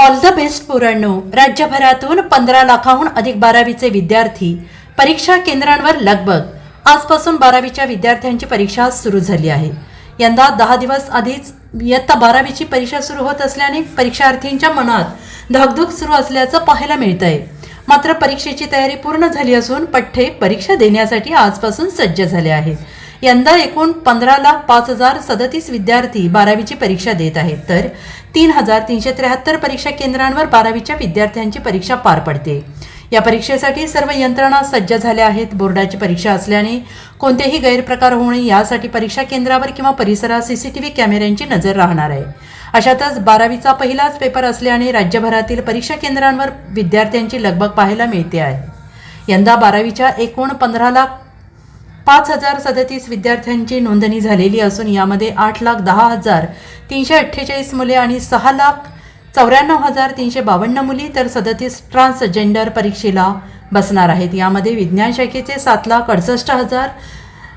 All the best पोरांनो. राज्यभरातून पंधरा लाखाहून अधिक बारावीचे विद्यार्थी परीक्षा केंद्रांवर लगबग. आजपासून बारावीच्या विद्यार्थ्यांची परीक्षा सुरू झाली आहे. यंदा दहा दिवस आधीच इयत्ता बारावीची परीक्षा सुरू होत असल्याने परीक्षार्थींच्या मनात धगधग सुरू असल्याचं पाहायला मिळत आहे मात्र परीक्षेची तयारी पूर्ण झाली असून पठ्ठे परीक्षा देण्यासाठी आजपासून सज्ज झाले आहेत. यंदा एकूण पंधरा लाख पाच हजार सदतीस विद्यार्थी बारावीची परीक्षा देत आहेत. तर तीन हजार तीनशे त्र्याहत्तर परीक्षा केंद्रांवर बारावीच्या विद्यार्थ्यांची परीक्षा पार पडते. या परीक्षेसाठी सर्व यंत्रणा सज्ज झाल्या आहेत. बोर्डाची परीक्षा असल्याने कोणतेही गैरप्रकार होऊ नये. यासाठी परीक्षा केंद्रावर किंवा परिसरात सीसीटीव्ही कॅमेऱ्यांची नजर राहणार आहे. अशातच बारावीचा पहिलाच पेपर असल्याने राज्यभरातील परीक्षा केंद्रांवर विद्यार्थ्यांची लगबग पाहायला मिळते आहे. यंदा बारावीच्या एकूण पंधरा लाख पाच हजार सदतीस विद्यार्थ्यांची नोंदणी झालेली असून यामध्ये आठ लाख दहा हजार तीनशे अठ्ठेचाळीस मुले आणि सहा लाख चौऱ्याण्णव हजार तीनशे बावन्न मुली तर सदतीस ट्रान्सजेंडर परीक्षेला बसणार आहेत. यामध्ये विज्ञान शाखेचे सात लाख अडुसष्ट हजार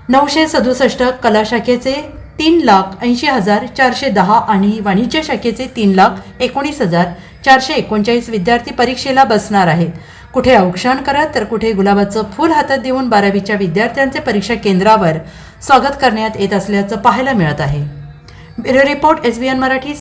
नऊशे सदुसष्ट कला शाखेचे तीन लाख ऐंशी हजार चारशे दहा आणि वाणिज्य शाखेचे तीन लाख एकोणीस हजार चारशे एकोणचाळीस विद्यार्थी परीक्षेला बसणार आहेत. कुठे औक्षण करत तर कुठे गुलाबाचं फूल हातात देऊन बारावीच्या विद्यार्थ्यांचे परीक्षा केंद्रावर स्वागत करण्यात येत असल्याचं पाहायला मिळत आहे. Bureau report S B N Marathi